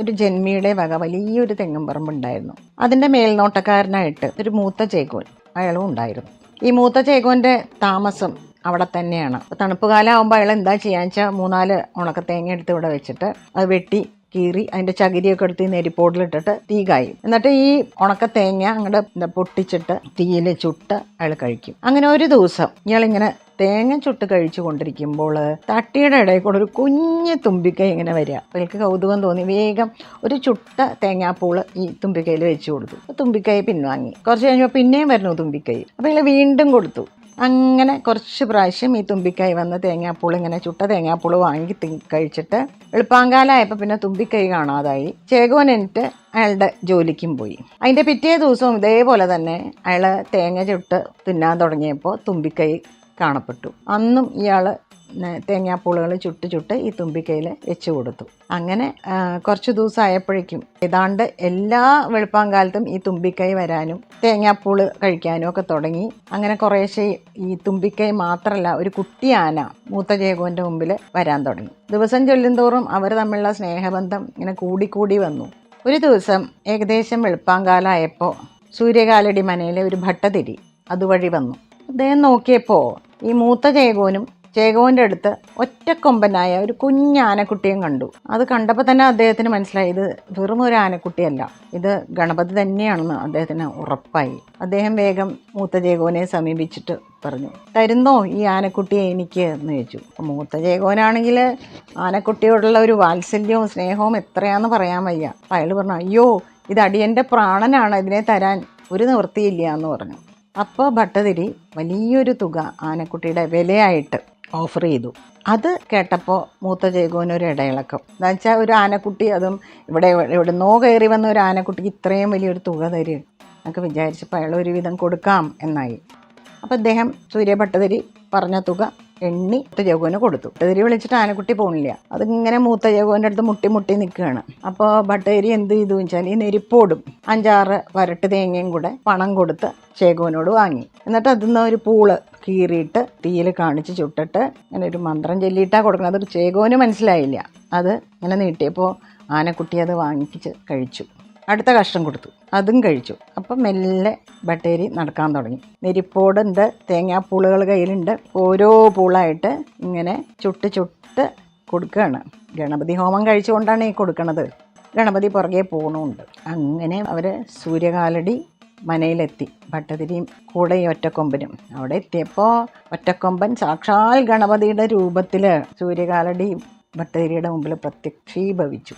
ഒരു ജന്മിയുടെ വക വലിയൊരു തെങ്ങും പറമ്പുണ്ടായിരുന്നു അതിന്റെ മേൽനോട്ടക്കാരനായിട്ട് ഒരു മൂത്ത ചേക്കോൻ അയാളും ഉണ്ടായിരുന്നു. ഈ മൂത്ത ചേക്കോന്റെ താമസം അവിടെ തന്നെയാണ്. തണുപ്പ് കാലം ആകുമ്പോൾ അയാൾ എന്താ ചെയ്യാന്ന് വെച്ചാൽ മൂന്നാൽ ഉണക്ക തേങ്ങ എടുത്ത് ഇവിടെ വെച്ചിട്ട് അത് വെട്ടി കീറി അതിന്റെ ചകിരിയൊക്കെ എടുത്ത് ഈ നെരിപ്പോട്ടിലിട്ടിട്ട് തീ കായും. എന്നിട്ട് ഈ ഉണക്ക തേങ്ങ അങ്ങോട്ട് എന്താ പൊട്ടിച്ചിട്ട് തീയിൽ ചുട്ട് അയാൾ കഴിക്കും. അങ്ങനെ ഒരു ദിവസം ഇയാളിങ്ങനെ തേങ്ങ ചുട്ട് കഴിച്ചു കൊണ്ടിരിക്കുമ്പോൾ തട്ടിയുടെ ഇടയിൽ കൂടെ ഒരു കുഞ്ഞ് തുമ്പിക്കൈ ഇങ്ങനെ വരിക. അപ്പോൾ എനിക്ക് കൗതുകം തോന്നി. വേഗം ഒരു ചുട്ട തേങ്ങാപ്പൂൾ ഈ തുമ്പിക്കൈയിൽ വെച്ച് കൊടുത്തു. തുമ്പിക്കൈ പിൻവാങ്ങി. കുറച്ച് കഴിഞ്ഞപ്പോൾ പിന്നെയും വരുന്നു തുമ്പിക്കൈ. അപ്പോൾ ഇയാൾ വീണ്ടും കൊടുത്തു. അങ്ങനെ കുറച്ച് പ്രാവശ്യം ഈ തുമ്പിക്കൈ വന്ന് തേങ്ങാപ്പൂൾ ഇങ്ങനെ ചുട്ട തേങ്ങാപ്പൂൾ വാങ്ങി കഴിച്ചിട്ട് എളുപ്പാങ്കാലമായപ്പോൾ പിന്നെ തുമ്പിക്കൈ കാണാതായി. ചേകോൻ എന്നിട്ട് അയാളുടെ ജോലിക്കും പോയി. അതിന്റെ പിറ്റേ ദിവസവും ഇതേപോലെ തന്നെ അയാൾ തേങ്ങ ചുട്ട് തിന്നാൻ തുടങ്ങിയപ്പോൾ തുമ്പിക്കൈ കാണപ്പെട്ടു. അന്നും ഇയാൾ തേങ്ങാപ്പൂളുകൾ ചുട്ട് ചുട്ട് ഈ തുമ്പിക്കയിൽ വെച്ച് കൊടുത്തു. അങ്ങനെ കുറച്ച് ദിവസം ആയപ്പോഴേക്കും ഏതാണ്ട് എല്ലാ വെളുപ്പാങ്കാലത്തും ഈ തുമ്പിക്കൈ വരാനും തേങ്ങാപ്പൂൾ കഴിക്കാനും ഒക്കെ തുടങ്ങി. അങ്ങനെ കുറേശ്ശെ ഈ തുമ്പിക്കൈ മാത്രമല്ല ഒരു കുട്ടി ആന മൂത്ത ജേകുവിന്റെ മുമ്പിൽ വരാൻ തുടങ്ങി. ദിവസം ചൊല്ലുംതോറും അവർ തമ്മിലുള്ള സ്നേഹബന്ധം ഇങ്ങനെ കൂടിക്കൂടി വന്നു. ഒരു ദിവസം ഏകദേശം വെളുപ്പാങ്കാലമായപ്പോൾ സൂര്യകാലടി മനയിലെ ഒരു ഭട്ടതിരി അതുവഴി വന്നു. അദ്ദേഹം നോക്കിയപ്പോൾ ഈ മൂത്ത ചേകോനും ചേകോവിന്റെ അടുത്ത് ഒറ്റക്കൊമ്പനായ ഒരു കുഞ്ഞ് ആനക്കുട്ടിയും കണ്ടു. അത് കണ്ടപ്പോൾ തന്നെ അദ്ദേഹത്തിന് മനസ്സിലായി ഇത് വെറും ഒരു ആനക്കുട്ടിയല്ല ഇത് ഗണപതി തന്നെയാണെന്ന് അദ്ദേഹത്തിന് ഉറപ്പായി. അദ്ദേഹം വേഗം മൂത്ത ചേകോനെ സമീപിച്ചിട്ട് പറഞ്ഞു തരുന്നോ ഈ ആനക്കുട്ടിയെ എനിക്ക്? എന്ന് ചോദിച്ചു. അപ്പോൾ മൂത്ത ചേകോനാണെങ്കിൽ ആനക്കുട്ടിയോടുള്ള ഒരു വാത്സല്യവും സ്നേഹവും എത്രയാന്ന് പറയാൻ വയ്യ. അയാൾ പറഞ്ഞു അയ്യോ ഇത് അടിയന്റെ പ്രാണനാണ് ഇതിനെ തരാൻ ഒരു നിവൃത്തിയില്ല എന്ന് പറഞ്ഞു. അപ്പോൾ ഭട്ടതിരി വലിയൊരു തുക ആനക്കുട്ടിയുടെ വിലയായിട്ട് ഓഫർ ചെയ്തു. അത് കേട്ടപ്പോൾ മൂത്ത ജയഗോനൊരു ഇടയിളക്കം. എന്താ വെച്ചാൽ ഒരു ആനക്കുട്ടി അതും ഇവിടെ ഇവിടെ നോ കയറി വന്ന ഒരു ആനക്കുട്ടി ഇത്രയും വലിയൊരു തുക തരും എന്നൊക്കെ വിചാരിച്ചപ്പോൾ അയാൾ ഒരുവിധം കൊടുക്കാം എന്നായി. അപ്പോൾ അദ്ദേഹം സൂര്യഭട്ടതിരി പറഞ്ഞ തുക എണ്ണി ജഗുവിന് കൊടുത്തു. ഭട്ടതിരി വിളിച്ചിട്ട് ആനക്കുട്ടി പോണില്ല. അതിങ്ങനെ മൂത്ത ജഗുവിന്റെ അടുത്ത് മുട്ടി മുട്ടി നിൽക്കുകയാണ് അപ്പോൾ ബട്ടേരി എന്ത് ചെയ്തു വെച്ചാൽ ഈ നെരിപ്പോടും അഞ്ചാറ് വരട്ട് തേങ്ങയും കൂടെ പണം കൊടുത്ത് ചേകോനോട് വാങ്ങി. എന്നിട്ട് അതിൽ നിന്ന് ഒരു പൂൾ കീറിയിട്ട് തീയിൽ കാണിച്ച് ചുട്ടിട്ട് അങ്ങനെ ഒരു മന്ത്രം ചൊല്ലിയിട്ടാണ് കൊടുക്കുന്നത്. അത് ചേകോന് മനസ്സിലായില്ല. അത് ഇങ്ങനെ നീട്ടിയപ്പോൾ ആനക്കുട്ടി അത് വാങ്ങിച്ച് കഴിച്ചു. അടുത്ത കഷ്ണം കൊടുത്തു. അതും കഴിച്ചു. അപ്പം മെല്ലെ ബട്ടേരി നടക്കാൻ തുടങ്ങി. നെരിപ്പോടുണ്ട് തേങ്ങാപ്പൂളുകൾ കയ്യിലുണ്ട്. ഓരോ പൂളായിട്ട് ഇങ്ങനെ ചുട്ട് ചുട്ട് കൊടുക്കുകയാണ്. ഗണപതി ഹോമം കഴിച്ചുകൊണ്ടാണ് ഈ കൊടുക്കണത്. ഗണപതി പുറകെ പോകണമുണ്ട് അങ്ങനെ അവർ സൂര്യകാലടി മനയിലെത്തി. ഭട്ടതിരിയും കൂടെ ഈ ഒറ്റക്കൊമ്പനും അവിടെ എത്തിയപ്പോൾ ഒറ്റക്കൊമ്പൻ സാക്ഷാൽ ഗണപതിയുടെ രൂപത്തിൽ സൂര്യകാലടി ഭട്ടതിരിയുടെ മുമ്പിൽ പ്രത്യക്ഷീഭവിച്ചു.